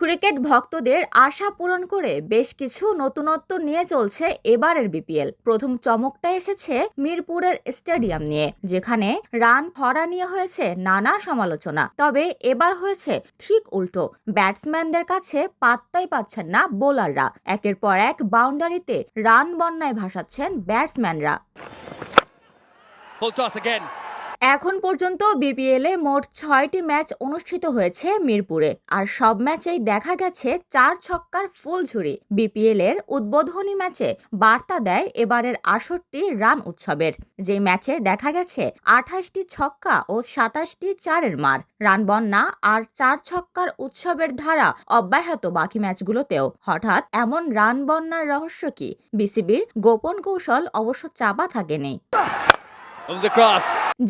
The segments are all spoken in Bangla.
ক্রিকেট ভক্তদের আশা পূরণ করে বেশ কিছু নতুনত্ব নিয়ে চলছে এবারের বিপিএল। প্রথম চমকটা এসেছে মিরপুরের স্টেডিয়াম নিয়ে যেখানে রান খরা নিয়ে হয়েছে নানা সমালোচনা। তবে এবার হয়েছে ঠিক উল্টো ব্যাটসম্যানদের কাছে পাত্তাই পাচ্ছেন না বোলাররা। একের পর এক বাউন্ডারিতে রান বন্যায় ভাসাচ্ছেন ব্যাটসম্যানরা. এখন পর্যন্ত বিপিএলে মোট ছয়টি ম্যাচ অনুষ্ঠিত হয়েছে মিরপুরে। আর সব ম্যাচেই দেখা গেছে চার ছক্কার ফুল ঝুড়ি। বিপিএল এর উদ্বোধনী ম্যাচে বার্তা দেয় এবারের আষট্টি রান উৎসবের। যে ম্যাচে দেখা গেছে আঠাশটি ছক্কা ও সাতাশটি চারের মার। রান বন্যা আর চার ছক্কার উৎসবের ধারা অব্যাহত বাকি ম্যাচগুলোতেও। হঠাৎ এমন রান বন্যার রহস্য কি? বিসিবির গোপন কৌশল অবশ্য চাপা থাকেনি.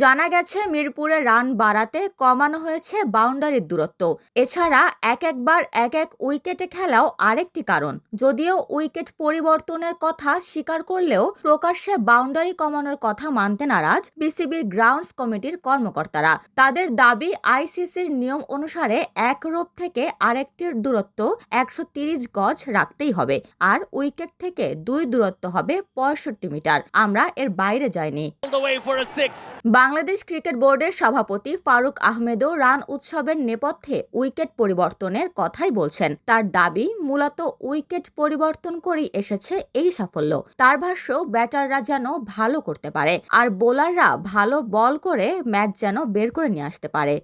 জানা গেছে মিরপুরে রান বাড়াতে কমানো হয়েছে বাউন্ডারির দূরত্ব। এছাড়া এক একবার এক এক উইকেটে খেলাও আরেকটি কারণ। যদিও উইকেট পরিবর্তনের কথা স্বীকার করলেও প্রকাশ্যে বাউন্ডারি কমানোর কথা মানতে নারাজ বিসিবির গ্রাউন্ডস কমিটির কর্মকর্তারা। তাদের দাবি আইসিসির নিয়ম অনুসারে এক রোপ থেকে আরেকটির দূরত্ব একশো তিরিশ গজ রাখতেই হবে আর উইকেট থেকে দুই দূরত্ব হবে পঁয়ষট্টি মিটার। আমরা এর বাইরে যাইনি। বাংলাদেশ ক্রিকেট বোর্ডের সভাপতি ফারুক আহমেদও রান উৎসবের নেপথ্যে উইকেট পরিবর্তনের কথাই বলছেন। তার দাবি, মূলত উইকেট পরিবর্তন করেই এসেছে এই সাফল্য। তার ভাষ্য, ব্যাটাররা যেন ভালো করতে পারে, আর বোলাররা ভালো বল করে ম্যাচ যেন বের করে নিয়ে আসতে পারে।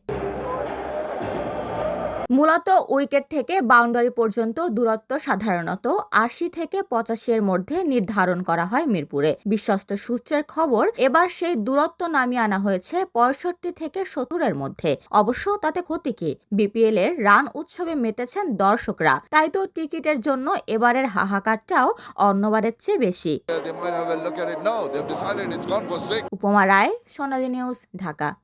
মূলত উইকেট থেকে বাউন্ডারি পর্যন্ত দূরত্ব সাধারণত আশি থেকে পঁচাশি এর মধ্যে নির্ধারণ করা হয় মিরপুরে। বিশ্বস্ত সূত্রের খবর এবার সেই দূরত্ব নামিয়ে আনা হয়েছে পঁয়ষট্টি থেকে সত্তরের মধ্যে। অবশ্য তাতে ক্ষতি কি? বিপিএল এর রান উৎসবে মেতেছেন দর্শকরা। তাই তো টিকিটের জন্য এবারের হাহাকারটাও অন্যবারের চেয়ে বেশি. উপমা রায় সোনালী নিউজ ঢাকা।